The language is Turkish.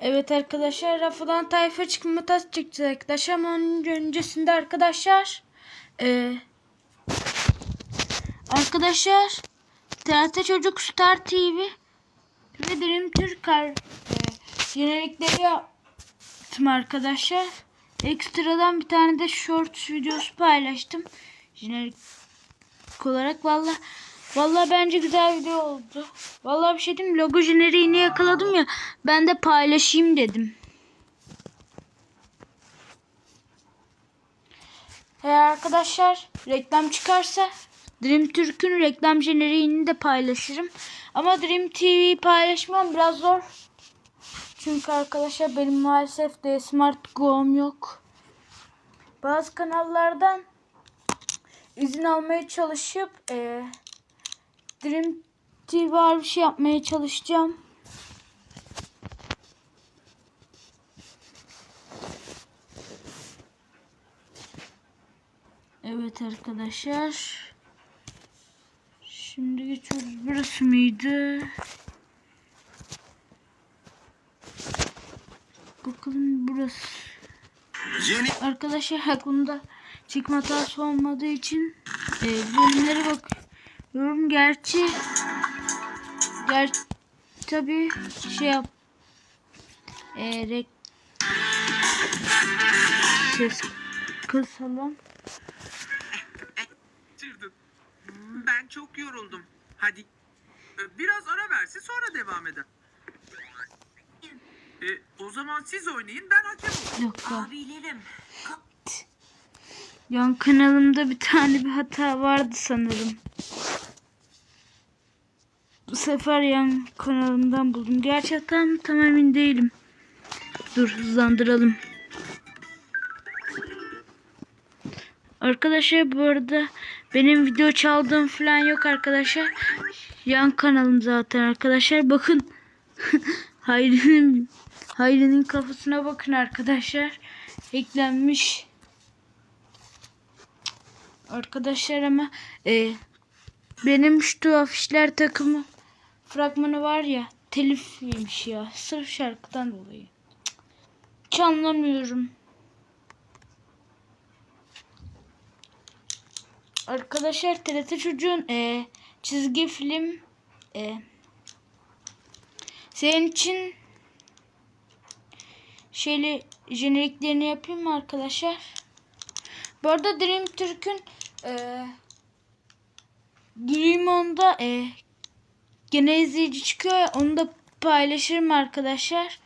Evet arkadaşlar rafadan tayfa çıkma tas çıktı arkadaşlar ama onun öncesinde arkadaşlar eee arkadaşlar TRT Çocuk Star TV ve Dream Türk eee jenerikleri yaptım arkadaşlar. Ekstradan bir tane de shorts videosu paylaştım. Jenerik olarak valla valla bence güzel video oldu. Valla bir şey diyeyim logo jeneriğini yakaladım ya ben de paylaşayım dedim. Eğer arkadaşlar reklam çıkarsa Dream Türk'ün reklam jeneriğini de paylaşırım. Ama Dream TV'yi paylaşmam biraz zor. Çünkü arkadaşlar benim maalesef de Smart Go'm yok. Bazı kanallardan izin almaya çalışıp eee Dream TV var bir şey yapmaya çalışacağım. Evet arkadaşlar. Şimdi geçiyoruz. Burası mıydı? Bakalım burası. Yeni Arkadaşlar aklımda çıkma hatası olmadığı için e, bölümlere bakıyorum. Gerçi ger tabi şey yap e, rek ses kısalım. Ben çok yoruldum. Hadi e, biraz ara versin sonra devam eder. E, o zaman siz oynayın ben hakem olayım. Abilerim. Yan kanalımda bir tane bir hata vardı sanırım. Bu sefer yan kanalımdan buldum. Mı tam emin değilim. Dur hızlandıralım. Arkadaşlar bu arada benim video çaldığım falan yok arkadaşlar. Yan kanalım zaten arkadaşlar. Bakın. Hayri'nin Hayri'nin kafasına bakın arkadaşlar. Eklenmiş. Arkadaşlar ama e, benim şu afişler takımı fragmanı var ya telif yemiş ya. Sırf şarkıdan dolayı. Hiç anlamıyorum. Arkadaşlar TRT çocuğun e, çizgi film e, senin için şeyle jeneriklerini yapayım mı arkadaşlar? Bu arada Dream Türk'ün e, Dream On'da e, gene izleyici çıkıyor ya onu da paylaşırım arkadaşlar.